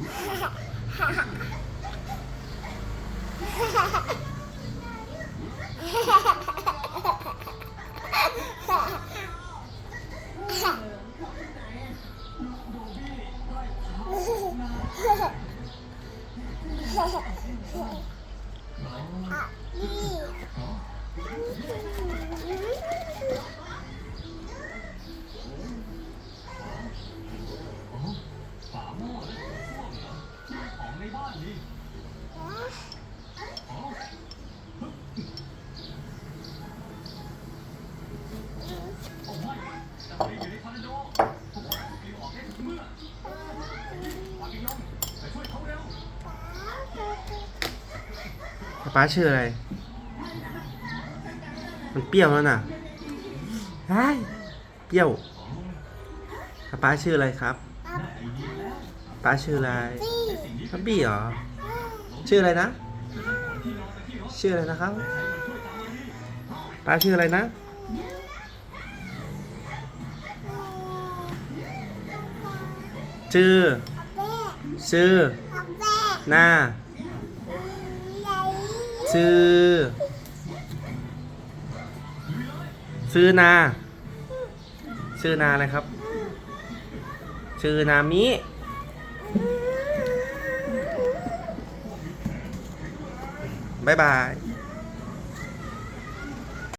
哈哈哈哈 阿姨，你好。 ป๊าชื่ออะไร มันเปรี้ยวแล้วน่ะไอ้เปรี้ยวป๊าชื่ออะไรครับป๊าชื่ออะไรป๊าบี้เหรอ ชื่ออะไรนะ ชื่ออะไรนะครับป๊าชื่ออะไรนะชื่อ ชื่อ หน้า ชื่อชื่อนาชื่อนานะครับชื่อนามิบายบาย